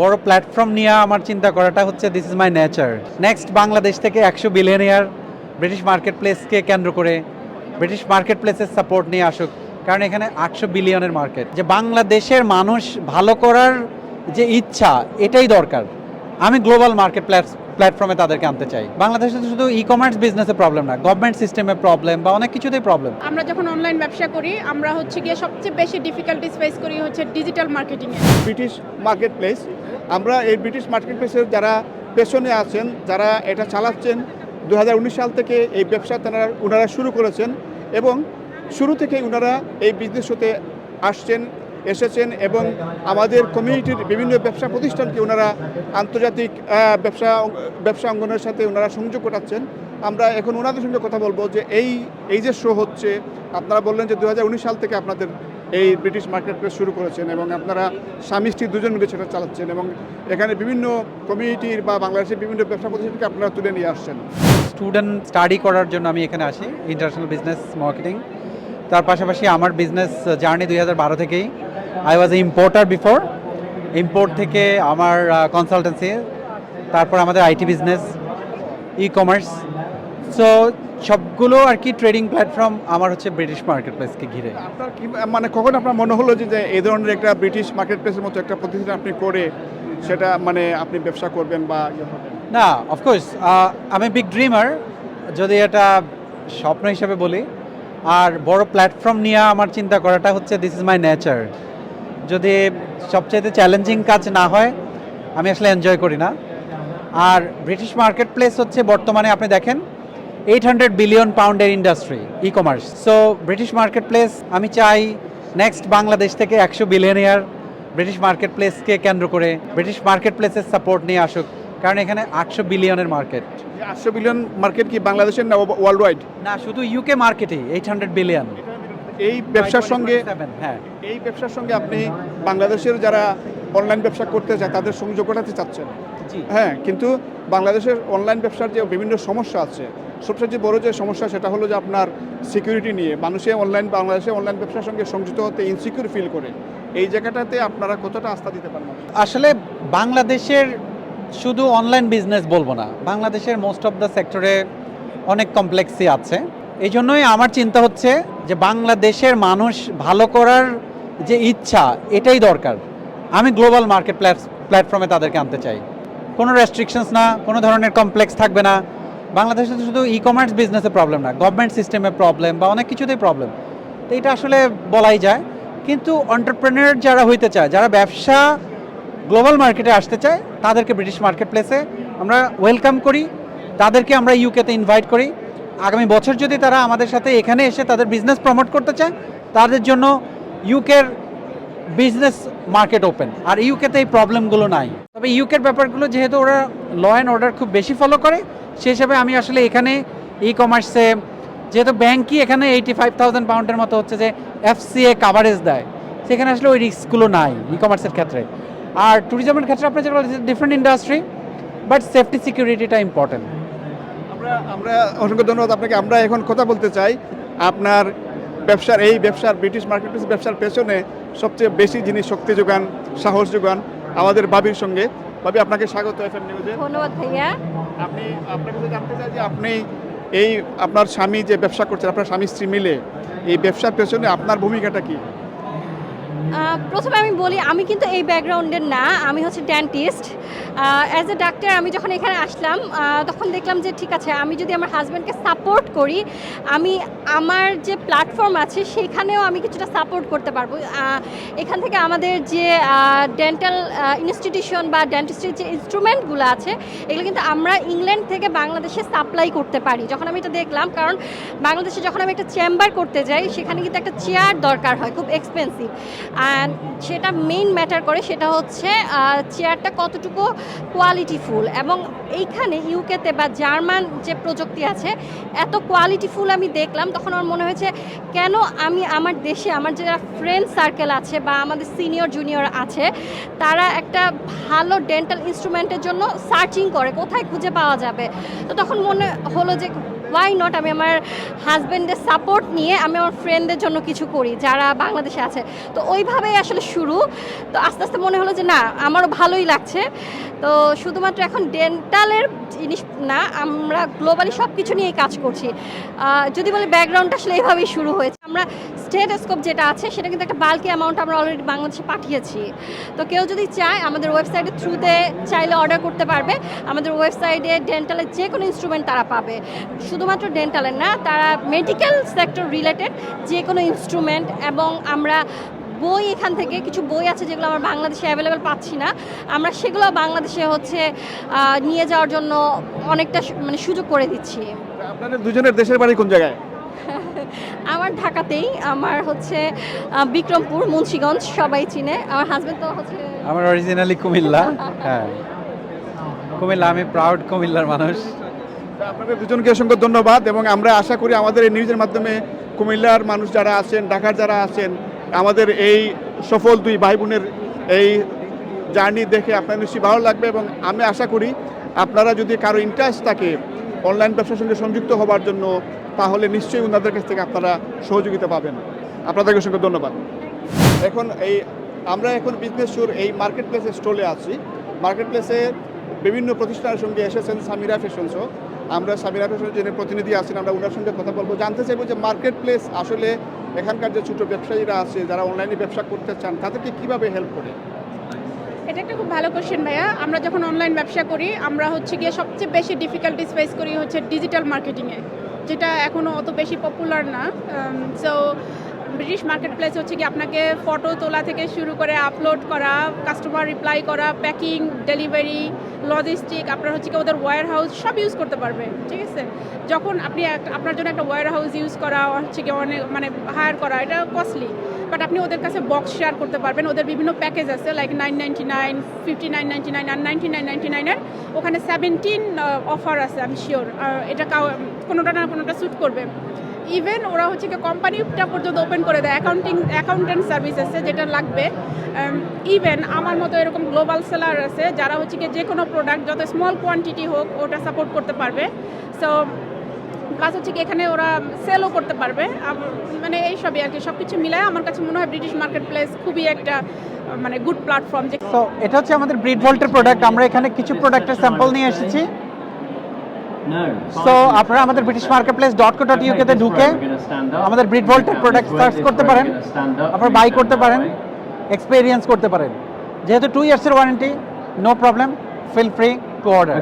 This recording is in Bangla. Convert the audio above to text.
বড় প্ল্যাটফর্ম নিয়ে আমার চিন্তা করাটা হচ্ছে this is my nature next Bangladesh থেকে একশো বিলিয়নিয়ার ব্রিটিশ মার্কেট প্লেসকে কেন্দ্র করে ব্রিটিশ মার্কেট প্লেসের সাপোর্ট নিয়ে আসুক। কারণ এখানে আটশো বিলিয়নের মার্কেট যে বাংলাদেশের মানুষ ভালো করার যে ইচ্ছা এটাই দরকার। আমি গ্লোবাল মার্কেট প্ল্যাটফর্মে তাদেরকে আনতে চাই। বাংলাদেশে তো শুধু ই কমার্স বিজনেসে প্রবলেম না গভর্নমেন্ট সিস্টেমে প্রবলেম বা অনেক কিছুতেই প্রবলেম আমরা যখন অনলাইন ব্যবসা করি আমরা হচ্ছে গিয়ে সবচেয়ে বেশি ডিফিকাল্টিস ফেস করি হচ্ছে ডিজিটাল মার্কেটিং এ ব্রিটিশ মার্কেট প্লেস আমরা এই ব্রিটিশ মার্কেট প্লেসের যারা পেছনে আছেন, যারা এটা চালাচ্ছেন দু হাজার উনিশ সাল থেকে এই ব্যবসা তারা ওনারা শুরু করেছেন এবং শুরু থেকে ওনারা এই বিজনেস হতে আসছেন, এসেছেন এবং আমাদের কমিউনিটির বিভিন্ন ব্যবসা প্রতিষ্ঠানকে ওনারা আন্তর্জাতিক ব্যবসা ব্যবসা অঙ্গনের সাথে ওনারা সংযোগ ঘটাচ্ছেন। আমরা এখন ওনাদের সঙ্গে কথা বলব যে এই এই যে শো হচ্ছে, আপনারা বললেন যে দু হাজার উনিশ সাল থেকে আপনাদের এই ব্রিটিশ মার্কেট প্লেস শুরু করেছেন এবং আপনারা স্বামী স্ত্রী দুজন মিলে সেটা চালাচ্ছেন এবং এখানে বিভিন্ন কমিউনিটির বা বাংলাদেশের বিভিন্ন ব্যবসা প্রতিষ্ঠানকে আপনারা তুলে নিয়ে আসছেন। স্টুডেন্ট স্টাডি করার জন্য আমি এখানে আসি, ইন্টারন্যাশনাল বিজনেস মার্কেটিং। তার পাশাপাশি আমার বিজনেস জার্নি দুই হাজার বারো থেকেই। I was a importer before import থেকে আমার কনসালটেন্সি তারপর আমাদের IT business e commerce so সবগুলো আর কি ট্রেডিং প্ল্যাটফর্ম আমার হচ্ছে ব্রিটিশ মার্কেট প্লেসকে ঘিরে। আপনার কি মানে কখন আপনার মনে হলো যে এই ধরনের একটা ব্রিটিশ মার্কেট প্লেসের মতো একটা প্রতিষ্ঠান আপনি করে সেটা মানে আপনি ব্যবসা করবেন বা ইয়ে না অফকোর্স আমি বিগ ড্রিমার যদি এটা স্বপ্ন হিসেবে বলি। আর বড় প্ল্যাটফর্ম নিয়ে আমার চিন্তা করাটা হচ্ছে দিস ইজ মাই নেচার যদি সবচাইতে চ্যালেঞ্জিং কাজ না হয় আমি আসলে এনজয় করি না। আর ব্রিটিশ মার্কেট প্লেস হচ্ছে বর্তমানে আপনি দেখেন এইট হান্ড্রেড বিলিয়ন পাউন্ডের industry e commerce so British marketplace আমি চাই নেক্সট বাংলাদেশ থেকে একশো বিলিয়নিয়ার ব্রিটিশ মার্কেট প্লেসকে কেন্দ্র করে ব্রিটিশ মার্কেট প্লেসের সাপোর্ট নিয়ে আসুক। কারণ এখানে আটশো বিলিয়নের মার্কেট আটশো বিলিয়ন মার্কেট কি বাংলাদেশের না ওয়ার্ল্ড ওয়াইড না শুধু ইউকে মার্কেটেই এইট হান্ড্রেড বিলিয়ন এই ব্যবসার সঙ্গে হ্যাঁ এই ব্যবসার সঙ্গে আপনি বাংলাদেশের যারা অনলাইন ব্যবসা করতে চায় তাদের সংযোগ ঘটাতে চাচ্ছেন। হ্যাঁ কিন্তু বাংলাদেশের অনলাইন ব্যবসার যে বিভিন্ন সমস্যা আছে সবচেয়ে যে বড় যে সমস্যা সেটা হলো যে আপনার সিকিউরিটি নিয়ে। মানুষে অনলাইন বাংলাদেশে অনলাইন ব্যবসার সঙ্গে সংযুক্ত হতে ইনসিকিউর ফিল করে। এই জায়গাটাতে আপনারা কতটা আস্থা দিতে পারেন আসলে বাংলাদেশের শুধু অনলাইন বিজনেস বলব না বাংলাদেশের মোস্ট অফ দ্য সেক্টরে অনেক কমপ্লেক্সই আছে। এই জন্যই আমার চিন্তা হচ্ছে যে বাংলাদেশের মানুষ ভালো করার যে ইচ্ছা, এটাই দরকার। আমি গ্লোবাল মার্কেট প্ল্যাটফর্মে তাদেরকে আনতে চাই। কোনো রেস্ট্রিকশনস না, কোনো ধরনের কমপ্লেক্স থাকবে না। বাংলাদেশে তো শুধু ই কমার্স বিজনেসে প্রবলেম না গভর্নমেন্ট সিস্টেমে প্রবলেম বা অনেক কিছুতেই প্রবলেম তো এটা আসলে বলাই যায়। কিন্তু অন্টারপ্রেনার যারা হইতে চায়, যারা ব্যবসা গ্লোবাল মার্কেটে আসতে চায়, তাদেরকে ব্রিটিশ মার্কেট প্লেসে আমরা ওয়েলকাম করি। তাদেরকে আমরা ইউকেতে ইনভাইট করি। আগামী বছর যদি তারা আমাদের সাথে এখানে এসে তাদের বিজনেস প্রমোট করতে চায়, তাদের জন্য ইউকের বিজনেস মার্কেট ওপেন আর ইউকেতে এই প্রবলেমগুলো নাই। তবে ইউকের ব্যাপারগুলো যেহেতু ওরা ল অ্যান্ড অর্ডার খুব বেশি ফলো করে সেই হিসাবে আমি আসলে এখানে ই কমার্সে যেহেতু ব্যাংকই এখানে এইটি ফাইভ থাউজেন্ড পাউন্ডের মতো হচ্ছে যে এফসিএ কাভারেজ দেয়, সেখানে আসলে ওই রিস্কগুলো নাই ই কমার্সের ক্ষেত্রে। আর ট্যুরিজমের ক্ষেত্রে আপনি যেগুলো ডিফারেন্ট ইন্ডাস্ট্রি বাট সেফটি সিকিউরিটিটা ইম্পর্টেন্ট আমরা অসংখ্য ধন্যবাদ আপনাকে। আমরা এখন কথা বলতে চাই আপনার ব্যবসার এই ব্যবসার ব্রিটিশ মার্কেট ব্যবসার পেছনে সবচেয়ে বেশি যিনি শক্তি যোগান সাহস যোগান আমাদের বাবির সঙ্গে। বাবি আপনাকে স্বাগত এফ এম নিউজে। ধন্যবাদ ভাইয়া। আপনি আপনার কাছে জানতে চাই যে আপনি এই আপনার স্বামী যে ব্যবসা করছেন আপনার স্বামী স্ত্রী মিলে এই ব্যবসার পেছনে আপনার ভূমিকাটা কি? প্রথমে আমি বলি, আমি কিন্তু এই ব্যাকগ্রাউন্ডের না, আমি হচ্ছে ডেন্টিস্ট অ্যাজ এ ডাক্তার আমি যখন এখানে আসলাম তখন দেখলাম যে ঠিক আছে, আমি যদি আমার হাজব্যান্ডকে সাপোর্ট করি, আমি আমার যে প্ল্যাটফর্ম আছে সেইখানেও আমি কিছুটা সাপোর্ট করতে পারব। এখান থেকে আমাদের যে ডেন্টাল ইনস্টিটিউশন বা ডেন্টিস্টের যে ইনস্ট্রুমেন্টগুলো আছে, এগুলো কিন্তু আমরা ইংল্যান্ড থেকে বাংলাদেশে সাপ্লাই করতে পারি। যখন আমি এটা দেখলাম, কারণ বাংলাদেশে যখন আমি একটা চেম্বার করতে যাই, সেখানে কিন্তু একটা চেয়ার দরকার হয়, খুব এক্সপেন্সিভ অ্যান্ড সেটা মেইন ম্যাটার করে সেটা হচ্ছে চেয়ারটা কতটুকু কোয়ালিটিফুল এবং এইখানে ইউকেতে বা জার্মান যে প্রযুক্তি আছে, এত কোয়ালিটিফুল আমি দেখলাম, তখন আমার মনে হয়েছে, কেন আমি আমার দেশে, আমার যারা ফ্রেন্ড সার্কেল আছে বা আমাদের সিনিয়র জুনিয়র আছে, তারা একটা ভালো ডেন্টাল ইনস্ট্রুমেন্টের জন্য সার্চিং করে, কোথায় খুঁজে পাওয়া যাবে? তো তখন মনে হলো যে ওয়াই নট আমি আমার হাজব্যান্ডের সাপোর্ট নিয়ে আমি আমার ফ্রেন্ডদের জন্য কিছু করি, যারা বাংলাদেশে আছে। তো ওইভাবেই আসলে শুরু। তো আস্তে আস্তে মনে হলো যে না, আমারও ভালোই লাগছে। তো শুধুমাত্র এখন ডেন্টালের জিনিস না, আমরা গ্লোবালি সব কিছু নিয়েই কাজ করছি। যদি বলে ব্যাকগ্রাউন্ডটা আসলে এভাবেই শুরু হয়েছে। আমরা স্টেটোস্কোপ যেটা আছে, সেটা কিন্তু একটা বাল্কি অ্যামাউন্ট আমরা অলরেডি বাংলাদেশে পাঠিয়েছি। তো কেউ যদি চায়, আমাদের ওয়েবসাইটের থ্রুতে চাইলে অর্ডার করতে পারবে। আমাদের ওয়েবসাইটে ডেন্টালের যে কোনো ইনস্ট্রুমেন্ট তারা পাবে। শুধুমাত্র ডেন্টালের না, তারা মেডিকেল সেক্টর রিলেটেড যে কোনো ইনস্ট্রুমেন্ট এবং আমরা বই এখান থেকে, কিছু বই আছে যেগুলো আমরা বাংলাদেশে অ্যাভেলেবেল পাচ্ছি না, আমরা সেগুলো বাংলাদেশে হচ্ছে নিয়ে যাওয়ার জন্য অনেকটা মানে সুযোগ করে দিচ্ছি। আপনাদের দুজনের দেশের বাড়ি কোন জায়গায়? আমার ঢাকাতেই আমার হচ্ছে বিক্রমপুর মুন্সিগঞ্জ সবাই চিনে। আমার হাজবেন্ড তো হচ্ছে আমার অরিজিনালি কুমিল্লা হ্যাঁ। কুমিল্লা আমি প্রাউড কুমিল্লার মানুষ। আপনাদের দুজনকে অসংখ্য ধন্যবাদ এবং আমরা আশা করি আমাদের এই নিউজের মাধ্যমে কুমিল্লার মানুষ যারা আছেন ঢাকার যারা আছেন আমাদের এই সফল দুই ভাই বোনের এই জার্নি দেখে আপনার নিশ্চয়ই ভালো লাগবে এবং আমি আশা করি আপনারা যদি কারও ইন্টারেস্ট থাকে অনলাইন ব্যবসার সঙ্গে সংযুক্ত হবার জন্য তাহলে নিশ্চয়ই ওনাদের কাছ থেকে আপনারা সহযোগিতা পাবেন। আপনাদেরকে অসংখ্য ধন্যবাদ। এখন এই, আমরা এখন বিজনেস শুর এই মার্কেট প্লেসের স্টলে আছি। মার্কেট প্লেসে বিভিন্ন প্রতিষ্ঠানের সঙ্গে এসেছেন সামিরা ফ্যাশনসও আমরা সামিরা ফ্যাশনের যিনি প্রতিনিধি আছেন, আমরা ওনার সঙ্গে কথা বলব। জানতে চাইব যে মার্কেট প্লেস আসলে এখানকার যে ছোটো ব্যবসায়ীরা আছে, যারা অনলাইনে ব্যবসা করতে চান, তাদেরকে কীভাবে হেল্প করে? এটা একটা খুব ভালো কোশ্চেন ভাইয়া। আমরা যখন অনলাইন ব্যবসা করি, আমরা হচ্ছে গিয়ে সবচেয়ে বেশি ডিফিকাল্টিস ফেস করি হচ্ছে ডিজিটাল মার্কেটিংয়ে যেটা এখনও অত বেশি পপুলার না সো ব্রিটিশ মার্কেট প্লেস হচ্ছে কি আপনাকে ফটো তোলা থেকে শুরু করে আপলোড করা কাস্টমার রিপ্লাই করা প্যাকিং ডেলিভারি লজিস্টিক আপনার হচ্ছে কি ওদের ওয়্যার হাউস সব ইউজ করতে পারবে, ঠিক আছে? যখন আপনি আপনার জন্য একটা ওয়্যার হাউস ইউজ করা, হচ্ছে কি অনেক মানে হায়ার করা, এটা কস্টলি বাট আপনি ওদের কাছে বক্স শেয়ার করতে পারবেন। ওদের বিভিন্ন প্যাকেজ আছে like nine ninety nine fifty nine ninety nine আর নাইনটি নাইন নাইনটি নাইনের ওখানে সেভেন্টিন অফার আছে, আমি শিওর এটা কোনোটা না কোনোটা স্যুট করবে। ইভেন ওরা হচ্ছে কি কোম্পানিটা পর্যন্ত ওপেন করে দেয়। অ্যাকাউন্টিং অ্যাকাউন্টেন্ট সার্ভিস আছে যেটা লাগবে। ইভেন আমার মতো এরকম গ্লোবাল সেলার আছে, যারা হচ্ছে কি যে কোনো প্রোডাক্ট যত স্মল কোয়ান্টিটি হোক, ওটা সাপোর্ট করতে পারবে। সো প্লাস হচ্ছে কি এখানে ওরা সেলও করতে পারবে। মানে এই সবই আর কি সব কিছু মিলায় আমার কাছে মনে হয় ব্রিটিশ মার্কেট প্লেস খুবই একটা মানে গুড প্ল্যাটফর্ম যে সো এটা হচ্ছে আমাদের ব্রিড ভল্টের প্রোডাক্ট আমরা এখানে কিছু প্রোডাক্টের স্যাম্পল নিয়ে এসেছি। সো আপনারা আমাদের British marketplace dot co dot ইউকেতে ঢুকে আমাদের ব্রিড ভল্টের প্রোডাক্ট সার্চ করতে পারেন আপনারা বাই করতে পারেন এক্সপেরিয়েন্স করতে পারেন। যেহেতু two ইয়ার্সের warranty no problem feel free to order